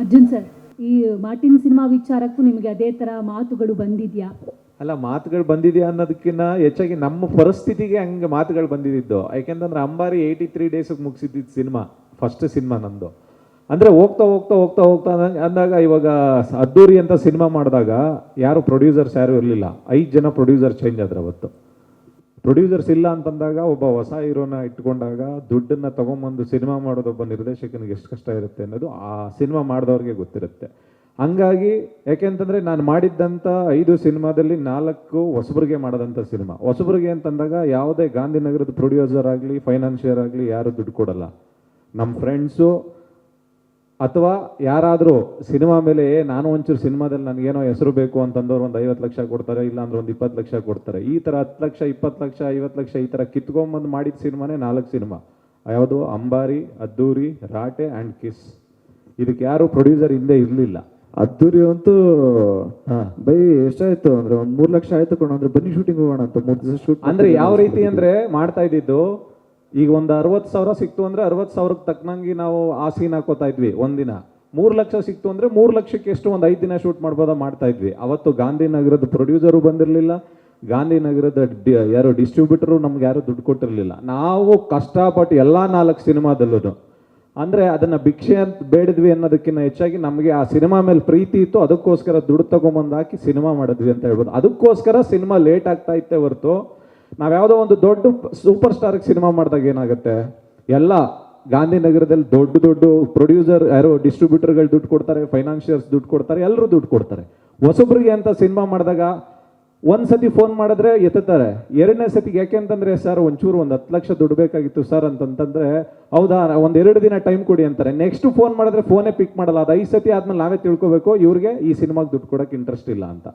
Arjun sir, ಈ Martin cinema ವಿಚಾರಕ್ಕೂ ನಿಮಗೆ ಅದೇ ತರ ಮಾತುಗಳು ಬಂದಿದ್ಯಾ? ಅಲ್ಲ, ಮಾತುಗಳು ಬಂದಿದೆಯಾ ಅನ್ನೋದಕ್ಕಿಂತ ಹೆಚ್ಚಾಗಿ ನಮ್ಮ ಪರಿಸ್ಥಿತಿಗೆ ಹಂಗೆ ಮಾತುಗಳು ಬಂದಿದ್ದು. ಯಾಕೆಂತಂದ್ರೆ ಅಂಬಾರಿ ಏಯ್ಟಿ ತ್ರೀ ಡೇಸಿಗೆ ಮುಗಿಸಿದ್ದು ಸಿನಿಮಾ ಫಸ್ಟ್ ಸಿನಿಮಾ ನಂದು ಅಂದರೆ ಹೋಗ್ತಾ ಹೋಗ್ತಾ ಹೋಗ್ತಾ ಹೋಗ್ತಾ ಅಂದಾಗ ಇವಾಗ ಅದ್ದೂರಿ ಅಂತ ಸಿನಿಮಾ ಮಾಡಿದಾಗ ಯಾರು ಪ್ರೊಡ್ಯೂಸರ್ಸ್ ಯಾರು ಇರಲಿಲ್ಲ. ಐದು ಜನ ಪ್ರೊಡ್ಯೂಸರ್ ಚೇಂಜ್ ಆದ್ರೆ ಅವತ್ತು. ಪ್ರೊಡ್ಯೂಸರ್ಸ್ ಇಲ್ಲ ಅಂತಂದಾಗ ಒಬ್ಬ ಹೊಸ ಹೀರೋನ ಇಟ್ಕೊಂಡಾಗ ದುಡ್ಡನ್ನ ತಗೊಂಬಂದು ಸಿನಿಮಾ ಮಾಡೋದು ಒಬ್ಬ ನಿರ್ದೇಶಕನಿಗೆ ಎಷ್ಟು ಕಷ್ಟ ಇರುತ್ತೆ ಅನ್ನೋದು ಆ ಸಿನಿಮಾ ಮಾಡಿದವ್ರಿಗೆ ಗೊತ್ತಿರುತ್ತೆ. ಹಂಗಾಗಿ ಯಾಕೆಂತಂದ್ರೆ ನಾನು ಮಾಡಿದ್ದಂಥ ಐದು ಸಿನಿಮಾದಲ್ಲಿ ನಾಲ್ಕು ಹೊಸಬರಿಗೆ ಮಾಡಿದಂಥ ಸಿನಿಮಾ. ಹೊಸಬರಿಗೆ ಅಂತಂದಾಗ ಯಾವುದೇ ಗಾಂಧಿನಗರದ ಪ್ರೊಡ್ಯೂಸರ್ ಆಗಲಿ, ಫೈನಾನ್ಷಿಯರ್ ಆಗಲಿ ಯಾರು ದುಡ್ಡು ಕೊಡಲ್ಲ. ನಮ್ಮ ಫ್ರೆಂಡ್ಸು ಅಥವಾ ಯಾರಾದರೂ ಸಿನಿಮಾ ಮೇಲೆ "ಏ, ನಾನು ಒಂಚೂರು ಸಿನಿಮಾದಲ್ಲಿ ನನಗೇನೋ ಹೆಸರು ಬೇಕು ಅಂತಂದವ್ರು ಒಂದು ಐವತ್ತು ಲಕ್ಷ ಕೊಡ್ತಾರೆ ಇಲ್ಲ ಅಂದ್ರೆ ಒಂದು ಇಪ್ಪತ್ತು ಲಕ್ಷ ಕೊಡ್ತಾರೆ. ಈ ಥರ ಹತ್ತು ಲಕ್ಷ ಇಪ್ಪತ್ತು ಲಕ್ಷ ಐವತ್ತು ಲಕ್ಷ ಈ ಥರ ಕಿತ್ಕೊಂಬಂದು ಮಾಡಿದ ಸಿನಿಮಾನೇ ನಾಲ್ಕು ಸಿನಿಮಾ. ಯಾವುದು? ಅಂಬಾರಿ ಅದ್ದೂರಿ ರಾಟೆ ಆ್ಯಂಡ್ ಕಿಸ್. ಇದಕ್ಕೆ ಯಾರು ಪ್ರೊಡ್ಯೂಸರ್ ಹಿಂದೆ ಇರಲಿಲ್ಲ. ಅದ್ದೂರಿ ಅಂತೂ ಹಾಂ. ಬೈ ಎಷ್ಟಾಯ್ತು ಅಂದ್ರೆ ಒಂದ್ ಮೂರ್ ಲಕ್ಷ ಆಯ್ತು ಕೊಡೋ ಅಂದ್ರೆ ಬನ್ನಿ ಶೂಟಿಂಗ್ ಹೋಗೋಣ ಅಂತ ಮೂರು ದಿವಸ ಶೂಟ್ ಅಂದ್ರೆ ಯಾವ ರೀತಿ ಅಂದ್ರೆ ಮಾಡ್ತಾ ಇದ್ದಿದ್ದು ಈಗ ಒಂದು ಅರವತ್ತು ಸಾವಿರ ಸಿಕ್ತು ಅಂದ್ರೆ ಅರವತ್ತು ಸಾವಿರಕ್ಕೆ ತಕ್ಕನಂಗೆ ನಾವು ಆ ಸೀನ್ ಹಾಕೋತಾ ಇದ್ವಿ ಒಂದಿನ. ಮೂರು ಲಕ್ಷ ಸಿಕ್ತು ಅಂದ್ರೆ ಮೂರು ಲಕ್ಷಕ್ಕೆ ಎಷ್ಟು ಒಂದು ಐದು ದಿನ ಶೂಟ್ ಮಾಡ್ಬೋದಾ ಮಾಡ್ತಾ ಇದ್ವಿ. ಅವತ್ತು ಗಾಂಧಿನಗರದ ಪ್ರೊಡ್ಯೂಸರು ಬಂದಿರಲಿಲ್ಲ. ಗಾಂಧಿನಗರದ ಡಿ, ಯಾರು ಡಿಸ್ಟ್ರಿಬ್ಯೂಟರು ನಮ್ಗೆ ಯಾರು ದುಡ್ಡು ಕೊಟ್ಟಿರಲಿಲ್ಲ. ನಾವು ಕಷ್ಟಪಟ್ಟು ಎಲ್ಲ ನಾಲ್ಕು ಸಿನಿಮಾದಲ್ಲೂ ಅಂದ್ರೆ ಅದನ್ನ ಭಿಕ್ಷೆ ಅಂತ ಬೇಡಿದ್ವಿ ಅನ್ನೋದಕ್ಕಿಂತ ಹೆಚ್ಚಾಗಿ ನಮಗೆ ಆ ಸಿನಿಮಾ ಮೇಲೆ ಪ್ರೀತಿ ಇತ್ತು. ಅದಕ್ಕೋಸ್ಕರ ದುಡ್ಡು ತಗೊಂಬಂದು ಹಾಕಿ ಸಿನಿಮಾ ಮಾಡಿದ್ವಿ ಅಂತ ಹೇಳ್ಬೋದು. ಅದಕ್ಕೋಸ್ಕರ ಸಿನಿಮಾ ಲೇಟ್ ಆಗ್ತಾ ಇತ್ತೆ ಹೊರತು ನಾವ್ಯಾವುದೋ ಒಂದು ದೊಡ್ಡ ಸೂಪರ್ ಸ್ಟಾರ್ಗೆ ಸಿನಿಮಾ ಮಾಡಿದಾಗ ಏನಾಗುತ್ತೆ? ಎಲ್ಲ ಗಾಂಧಿನಗರದಲ್ಲಿ ದೊಡ್ಡ ದೊಡ್ಡ ಪ್ರೊಡ್ಯೂಸರ್ ಯಾರೋ, ಡಿಸ್ಟ್ರಿಬ್ಯೂಟರ್ಗಳು ದುಡ್ಡು ಕೊಡ್ತಾರೆ, ಫೈನಾನ್ಷಿಯರ್ಸ್ ದುಡ್ಡು ಕೊಡ್ತಾರೆ, ಎಲ್ಲರೂ ದುಡ್ಡು ಕೊಡ್ತಾರೆ. ಹೊಸಬ್ರಿಗೆ ಅಂತ ಸಿನಿಮಾ ಮಾಡಿದಾಗ ಒಂದ್ಸತಿ ಫೋನ್ ಮಾಡಿದ್ರೆ ಎತ್ತಾರೆ ಎರಡನೇ ಸತಿಗೆ ಯಾಕೆ ಅಂತಂದ್ರೆ, ಸರ್, ಒಂಚೂರು ಒಂದು ಹತ್ತು ಲಕ್ಷ ದುಡ್ಡು ಬೇಕಾಗಿತ್ತು ಸರ್ ಅಂತಂತಂದ್ರೆ, ಹೌದಾ, ಒಂದ್ ಎರಡು ದಿನ ಟೈಮ್ ಕೊಡಿ ಅಂತಾರೆ. ನೆಕ್ಸ್ಟ್ ಫೋನ್ ಮಾಡಿದ್ರೆ ಫೋನೇ ಪಿಕ್ ಮಾಡಲ್ಲ. ಅದು ಐದು ಸತಿ ಆದ್ಮೇಲೆ ನಾವೇ ತಿಳ್ಕೊಬೇಕು, ಇವ್ರಿಗೆ ಈ ಸಿನಿಮಾಗೆ ದುಡ್ಡು ಕೊಡೋಕೆ ಇಂಟ್ರೆಸ್ಟ್ ಇಲ್ಲ ಅಂತ.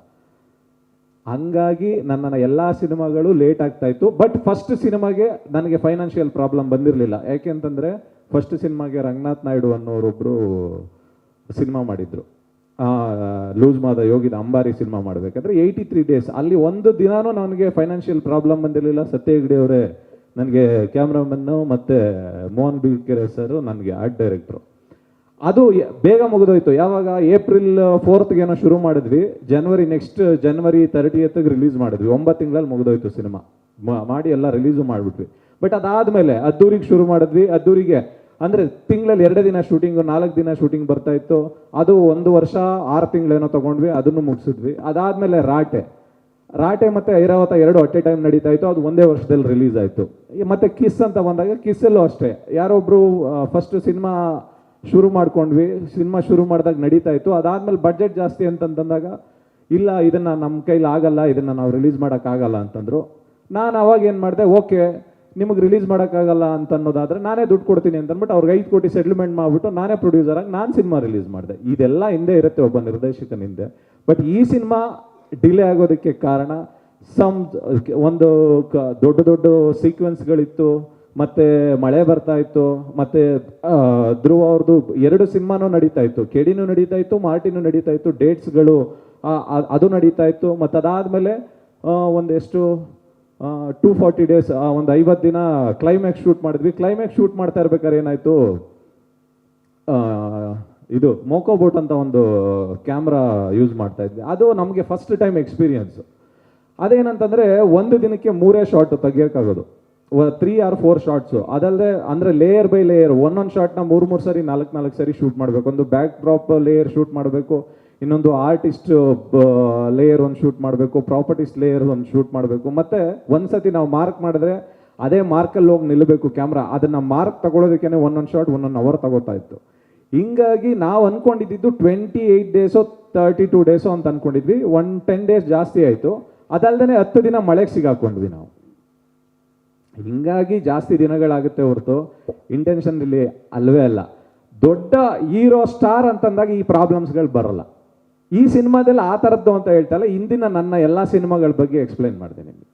ಹಂಗಾಗಿ ನನ್ನ ಎಲ್ಲ ಸಿನಿಮಾಗಳು ಲೇಟ್ ಆಗ್ತಾ ಇತ್ತು. ಬಟ್ ಫಸ್ಟ್ ಸಿನಿಮಾಗೆ ನನಗೆ ಫೈನಾನ್ಷಿಯಲ್ ಪ್ರಾಬ್ಲಮ್ ಬಂದಿರಲಿಲ್ಲ. ಯಾಕೆ ಅಂತಂದ್ರೆ ಫಸ್ಟ್ ಸಿನಿಮಾಗೆ ರಂಗನಾಥ್ ನಾಯ್ಡು ಅನ್ನೋರೊಬ್ರು ಸಿನಿಮಾ ಮಾಡಿದ್ರು. ಲೂಸ್ ಮಾದ ಯೋಗಿದ ಅಂಬಾರಿ ಸಿನಿಮಾ ಮಾಡಬೇಕಾದ್ರೆ ಏಯ್ಟಿ ತ್ರೀ ಡೇಸ್ ಅಲ್ಲಿ ಒಂದು ದಿನಾನೂ ನನಗೆ ಫೈನಾನ್ಷಿಯಲ್ ಪ್ರಾಬ್ಲಮ್ ಬಂದಿರಲಿಲ್ಲ. ಸತ್ಯ ಹೆಗ್ಡೆ ಅವರೇ, ನನಗೆ ಕ್ಯಾಮ್ರಾಮನ್ನು ಮತ್ತು ಮೋಹನ್ ಬಿಕೆರೆ ಸರ್ ನನಗೆ ಆರ್ಟ್ ಡೈರೆಕ್ಟ್ರು ಅದು ಬೇಗ ಮುಗಿದೋಯ್ತು. ಯಾವಾಗ ಏಪ್ರಿಲ್ ಫೋರ್ತ್ಗೆ ಏನೋ ಶುರು ಮಾಡಿದ್ವಿ. ಜನವರಿ ನೆಕ್ಸ್ಟ್ ಜನವರಿ ತರ್ಟಿಯತ್ಗೆ ರಿಲೀಸ್ ಮಾಡಿದ್ವಿ. ಒಂಬತ್ತು ತಿಂಗಳಲ್ಲಿ ಮುಗಿದೋಯ್ತು ಸಿನಿಮಾ. ಮಾಡಿ ಎಲ್ಲ ರಿಲೀಸು ಮಾಡಿಬಿಟ್ವಿ. ಬಟ್ ಅದಾದಮೇಲೆ ಅದ್ದೂರಿಗೆ ಶುರು ಮಾಡಿದ್ವಿ. ಅದ್ದೂರಿಗೆ ಅಂದ್ರೆ ತಿಂಗಳಲ್ಲಿ ಎರಡೇ ದಿನ ಶೂಟಿಂಗ್ ನಾಲ್ಕು ದಿನ ಶೂಟಿಂಗ್ ಬರ್ತಾ ಇತ್ತು. ಅದು ಒಂದು ವರ್ಷ, ಆರು ತಿಂಗಳೇನೋ ತಗೊಂಡ್ವಿ. ಅದನ್ನು ಮುಗಿಸಿದ್ವಿ. ಅದಾದಮೇಲೆ ರಾಟೆ. ರಾಟೆ ಮತ್ತೆ ಐರಾವತ ಎರಡು ಅಟ್ಟೆ ಟೈಮ್ ನಡೀತಾ ಇತ್ತು. ಅದು ಒಂದೇ ವರ್ಷದಲ್ಲಿ ರಿಲೀಸ್ ಆಯಿತು. ಮತ್ತೆ ಕಿಸ್ ಅಂತ ಬಂದಾಗ ಕಿಸ್ಸಲ್ಲೂ ಅಷ್ಟೇ. ಯಾರೊಬ್ರು ಫಸ್ಟ್ ಸಿನಿಮಾ ಶುರು ಮಾಡ್ಕೊಂಡ್ವಿ. ಸಿನಿಮಾ ಶುರು ಮಾಡಿದಾಗ ನಡೀತಾ ಇತ್ತು. ಅದಾದ್ಮೇಲೆ ಬಡ್ಜೆಟ್ ಜಾಸ್ತಿ ಅಂತಂತಂದಾಗ, ಇಲ್ಲ, ಇದನ್ನ ನಮ್ಮ ಕೈಲಿ ಆಗಲ್ಲ, ಇದನ್ನ ನಾವು ರಿಲೀಸ್ ಮಾಡೋಕ್ಕಾಗಲ್ಲ ಅಂತಂದ್ರು. ನಾನು ಅವಾಗ ಏನು ಮಾಡಿದೆ, ಓಕೆ, ನಿಮಗೆ ರಿಲೀಸ್ ಮಾಡೋಕ್ಕಾಗಲ್ಲ ಅಂತ ಅನ್ನೋದಾದ್ರೆ ನಾನೇ ದುಡ್ಡು ಕೊಡ್ತೀನಿ ಅಂತಂದ್ಬಿಟ್ಟು ಅವ್ರಿಗೆ ಐದು ಕೋಟಿ ಸೆಟ್ಲ್ಮೆಂಟ್ ಮಾಡಿಬಿಟ್ಟು ನಾನೇ ಪ್ರೊಡ್ಯೂಸರ್ ಆಗಿ ನಾನು ಸಿನಿಮಾ ರಿಲೀಸ್ ಮಾಡಿದೆ. ಇದೆಲ್ಲ ಹಿಂದೆ ಇರುತ್ತೆ ಒಬ್ಬ ನಿರ್ದೇಶಕನ ಹಿಂದೆ. ಬಟ್ ಈ ಸಿನಿಮಾ ಡಿಲೇ ಆಗೋದಕ್ಕೆ ಕಾರಣ ಸಮ್ ಒಂದು ದೊಡ್ಡ ದೊಡ್ಡ ಸೀಕ್ವೆನ್ಸ್ಗಳಿತ್ತು ಮತ್ತೆ ಮಳೆ ಬರ್ತಾ ಇತ್ತು, ಮತ್ತೆ ಧ್ರುವ ಅವ್ರದ್ದು ಎರಡು ಸಿನಿಮಾನೂ ನಡೀತಾ ಇತ್ತು. ಕೆಡಿನೂ ನಡೀತಾ ಇತ್ತು, ಮಾರ್ಟಿನೂ ನಡೀತಾ ಇತ್ತು, ಡೇಟ್ಸ್ಗಳು ಅದು ನಡೀತಾ ಇತ್ತು. ಮತ್ತು ಅದಾದಮೇಲೆ ಒಂದೆಷ್ಟು ಟೂ ಫಾರ್ಟಿ ಡೇಸ್ ಒಂದು ಐವತ್ತು ದಿನ ಕ್ಲೈಮ್ಯಾಕ್ಸ್ ಶೂಟ್ ಮಾಡಿದ್ವಿ. ಕ್ಲೈಮ್ಯಾಕ್ಸ್ ಶೂಟ್ ಮಾಡ್ತಾ ಇರ್ಬೇಕಾದ್ರೆ ಏನಾಯಿತು? ಇದು ಮೋಕೋ ಬೋಟ್ ಅಂತ ಒಂದು ಕ್ಯಾಮ್ರಾ ಯೂಸ್ ಮಾಡ್ತಾ ಇದ್ವಿ. ಅದು ನಮಗೆ ಫಸ್ಟ್ ಟೈಮ್ ಎಕ್ಸ್ಪೀರಿಯನ್ಸ್ ಅದೇನಂತಂದರೆ, ಒಂದು ದಿನಕ್ಕೆ ಮೂರೇ ಶಾರ್ಟ್ ತೆಗಿಯೋಕ್ಕಾಗೋದು. ತ್ರೀ ಆರ್ ಫೋರ್ ಶಾರ್ಟ್ಸು ಅದಲ್ಲದೆ ಅಂದ್ರೆ ಲೇಯರ್ ಬೈ ಲೇಯರ್ ಒಂದೊಂದು ಶಾರ್ಟ್ನ ಮೂರು ಮೂರು ಸರಿ, ನಾಲ್ಕು ನಾಲ್ಕು ಸರಿ ಶೂಟ್ ಮಾಡಬೇಕು. ಒಂದು ಬ್ಯಾಕ್ ಡ್ರಾಪ್ ಲೇಯರ್ ಶೂಟ್ ಮಾಡಬೇಕು. ಇನ್ನೊಂದು ಆರ್ಟಿಸ್ಟ್ ಲೇಯರ್ ಒಂದು ಶೂಟ್ ಮಾಡಬೇಕು. ಪ್ರಾಪರ್ಟಿಸ್ಟ್ ಲೇಯರ್ ಒಂದು ಶೂಟ್ ಮಾಡಬೇಕು. ಮತ್ತೆ ಒಂದ್ಸತಿ ನಾವು ಮಾರ್ಕ್ ಮಾಡಿದ್ರೆ ಅದೇ ಮಾರ್ಕಲ್ಲಿ ಹೋಗಿ ನಿಲ್ಲಬೇಕು ಕ್ಯಾಮ್ರಾ ಅದನ್ನ ಮಾರ್ಕ್ ತಗೊಳ್ಳೋದಕ್ಕೇನೆ ಒಂದೊಂದು ಶಾಟ್ ಒಂದೊಂದು ಅವರ್ ತಗೋತಾ ಇತ್ತು. ಹಿಂಗಾಗಿ ನಾವು ಅನ್ಕೊಂಡಿದ್ದು ಟ್ವೆಂಟಿ ಏಯ್ಟ್ ಡೇಸೋ ತರ್ಟಿ ಟೂ ಡೇಸೋ ಅಂತ ಅನ್ಕೊಂಡಿದ್ವಿ. ಒನ್ ಟೆನ್ ಡೇಸ್ ಜಾಸ್ತಿ ಆಯಿತು. ಅದಲ್ಲದೆ ಹತ್ತು ದಿನ ಮಳೆಗೆ ಸಿಗಾಕೊಂಡ್ವಿ ನಾವು. ಹಿಂಗಾಗಿ ಜಾಸ್ತಿ ದಿನಗಳಾಗುತ್ತೆ ಹೊರತು ಇಂಟೆನ್ಷನ್ ಇಲ್ಲಿ ಅಲ್ವೇ ಅಲ್ಲ. ದೊಡ್ಡ ಹೀರೋ ಸ್ಟಾರ್ ಅಂತಂದಾಗ ಈ ಪ್ರಾಬ್ಲಮ್ಸ್ಗಳು ಬರಲ್ಲ. ಈ ಸಿನಿಮಾದಲ್ಲಿ ಆ ಥರದ್ದು ಅಂತ ಹೇಳ್ತಲ್ಲ, ಇಂದಿನ ನನ್ನ ಎಲ್ಲ ಸಿನಿಮಾಗಳ ಬಗ್ಗೆ ಎಕ್ಸ್ಪ್ಲೈನ್ ಮಾಡ್ತೀನಿ ನಿಮ್ಗೆ.